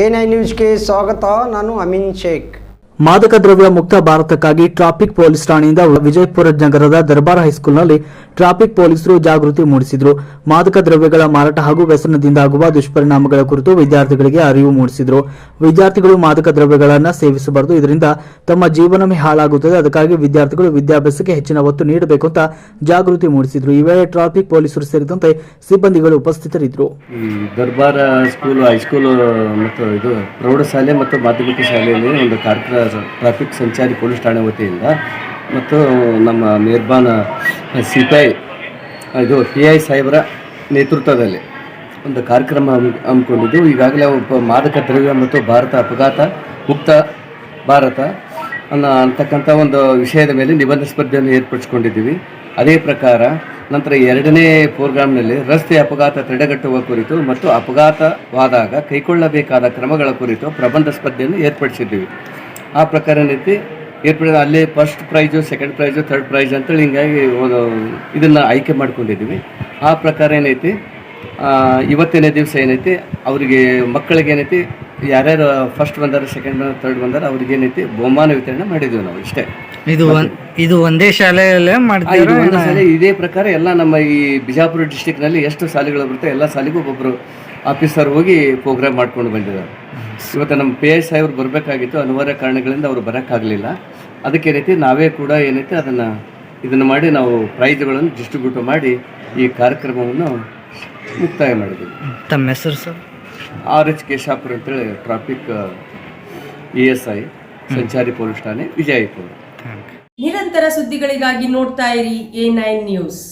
A ನ್ಯೂಸ್ಗೆ ಸ್ವಾಗತ. ನಾನು ಅಮಿನ್ ಶೇಖ್. ಮಾದಕ ದ್ರವ್ಯ ಮುಕ್ತ ಭಾರತಕ್ಕಾಗಿ ಟ್ರಾಫಿಕ್ ಪೊಲೀಸ್ ಠಾಣೆಯಿಂದ ವಿಜಯಪುರ ನಗರದ ದರ್ಬಾರ್ ಹೈಸ್ಕೂಲ್ನಲ್ಲಿ ಟ್ರಾಫಿಕ್ ಪೊಲೀಸರು ಜಾಗೃತಿ ಮೂಡಿಸಿದರು. ಮಾದಕ ದ್ರವ್ಯಗಳ ಮಾರಾಟ ಹಾಗೂ ವ್ಯಸನದಿಂದ ಆಗುವ ದುಷ್ಪರಿಣಾಮಗಳ ಕುರಿತು ವಿದ್ಯಾರ್ಥಿಗಳಿಗೆ ಅರಿವು ಮೂಡಿಸಿದರು. ವಿದ್ಯಾರ್ಥಿಗಳು ಮಾದಕ ದ್ರವ್ಯಗಳನ್ನು ಸೇವಿಸಬಾರದು. ಇದರಿಂದ ತಮ್ಮ ಜೀವನವೇ ಹಾಳಾಗುತ್ತದೆ. ಅದಕ್ಕಾಗಿ ವಿದ್ಯಾರ್ಥಿಗಳು ವಿದ್ಯಾಭ್ಯಾಸಕ್ಕೆ ಹೆಚ್ಚಿನ ಒತ್ತು ನೀಡಬೇಕು ಅಂತ ಜಾಗೃತಿ ಮೂಡಿಸಿದರು. ಈ ವೇಳೆ ಟ್ರಾಫಿಕ್ ಪೊಲೀಸರು ಸೇರಿದಂತೆ ಸಿಬ್ಬಂದಿಗಳು ಉಪಸ್ಥಿತರಿದ್ದರು. ದರ್ಬಾರ ಸ್ಕೂಲ್ ಹೈಸ್ಕೂಲ್ ಮತ್ತು ಇದು ಪ್ರೌಢಶಾಲೆ ಮತ್ತು ಮಾಧ್ಯಮಿಕ ಶಾಲೆಯಲ್ಲಿ ಒಂದು ಕಾರ್ಯಕ್ರಮ, ಟ್ರಾಫಿಕ್ ಸಂಚಾರಿ ಪೊಲೀಸ್ ಠಾಣೆ ವತಿಯಿಂದ ಮತ್ತು ನಮ್ಮ ನಿರ್ಮಾಣ ಸಿ ಪಿ ಐ ಇದು ಪಿ ಐ ಸಾಹೇಬರ ನೇತೃತ್ವದಲ್ಲಿ ಒಂದು ಕಾರ್ಯಕ್ರಮ ಹಮ್ಮಿ ಹಮ್ಮಿಕೊಂಡಿದ್ದು. ಈಗಾಗಲೇ ಒಬ್ಬ ಮಾದಕ ದ್ರವ್ಯ ಮತ್ತು ಭಾರತ ಅಪಘಾತ ಮುಕ್ತ ಭಾರತ ಅನ್ನೋ ಅಂತಕ್ಕಂಥ ಒಂದು ವಿಷಯದ ಮೇಲೆ ನಿಬಂಧ ಸ್ಪರ್ಧೆಯನ್ನು ಏರ್ಪಡಿಸ್ಕೊಂಡಿದ್ದೀವಿ. ಅದೇ ಪ್ರಕಾರ ನಂತರ ಎರಡನೇ ಪ್ರೋಗ್ರಾಮ್ನಲ್ಲಿ ರಸ್ತೆ ಅಪಘಾತ ತಡೆಗಟ್ಟುವ ಕುರಿತು ಮತ್ತು ಅಪಘಾತವಾದಾಗ ಕೈಗೊಳ್ಳಬೇಕಾದ ಕ್ರಮಗಳ ಕುರಿತು ಪ್ರಬಂಧ ಸ್ಪರ್ಧೆಯನ್ನು ಏರ್ಪಡಿಸಿದ್ದೀವಿ. ಆ ಪ್ರಕಾರ ಏನೈತಿ ಏರ್ಪಡಿದ ಅಲ್ಲಿ first prize second prize third prize ಅಂತೇಳಿ ಹಿಂಗಾಗಿ ಒಂದು ಇದನ್ನು ಆಯ್ಕೆ ಮಾಡ್ಕೊಂಡಿದ್ದೀವಿ. ಆ ಪ್ರಕಾರ ಏನೈತಿ? ಆ, ಇವತ್ತಿನ ದಿವಸ ಏನೈತಿ? ಅವರಿಗೆ ಮಕ್ಕಳಿಗೆ ಏನೈತಿ? ಯಾರ್ಯಾರು ಫಸ್ಟ್ ಬಂದಾರ ಸೆಕೆಂಡ್ ಬಂದಾರ ಥರ್ಡ್ ಬಂದಾರ ಅವ್ರಿಗೆ ಏನೈತಿ? ಬಹುಮಾನ ವಿತರಣೆ ಮಾಡಿದ್ವಿ ನಾವು ಇಷ್ಟೇ. ಇದು ಒಂದ್ ಇದು ಒಂದೇ ಶಾಲೆಯಲ್ಲೇ ಮಾಡ್ತೀವಿ ಇದೇ ಪ್ರಕಾರ ಎಲ್ಲ ನಮ್ಮ ಈ ಬಿಜಾಪುರ ಡಿಸ್ಟಿಕ್ನಲ್ಲಿ ಎಷ್ಟು ಶಾಲೆಗಳು ಬರುತ್ತೆ ಎಲ್ಲ ಶಾಲೆಗೂ ಒಬ್ಬೊಬ್ಬರು ಆಫೀಸರ್ ಹೋಗಿ ಪ್ರೋಗ್ರಾಮ್ ಮಾಡ್ಕೊಂಡು ಬಂದಿದ್ದಾರೆ. ಇವತ್ತು ನಮ್ಮ ಪಿ ಎಸ್ ಸಾಹೇಬ್ರು ಬರಬೇಕಾಗಿತ್ತು ಅನಿವಾರ್ಯ ಕಾರಣಗಳಿಂದ ಅವರು ಬರೋಕ್ಕಾಗಲಿಲ್ಲ. ಅದಕ್ಕೆ ರೀತಿ ನಾವೇ ಕೂಡ ಏನೈತಿ ಅದನ್ನು ಇದನ್ನು ಮಾಡಿ ನಾವು ಪ್ರೈಜ್ಗಳನ್ನು ಡಿಸ್ಟ್ರಿಬ್ಯೂಟ್ ಮಾಡಿ ಈ ಕಾರ್ಯಕ್ರಮವನ್ನು ಮುಕ್ತಾಯ ಮಾಡಿದ್ವಿ. ತಮ್ಮ ಹೆಸರು ಸರ್? ಆರ್ ಎಚ್ ಕೇಶಾಪುರ ಅಂತೇಳಿ ಟ್ರಾಫಿಕ್ ಇ ಎಸ್ ಐ ಸಂಚಾರಿ ಪೊಲೀಸ್ ಠಾಣೆ ವಿಜಯಪುರ. ನಿರಂತರ ಸುದ್ದಿಗಳಿಗಾಗಿ ನೋಡ್ತಾ ಇರಿ ಎ ನೈನ್ ನ್ಯೂಸ್.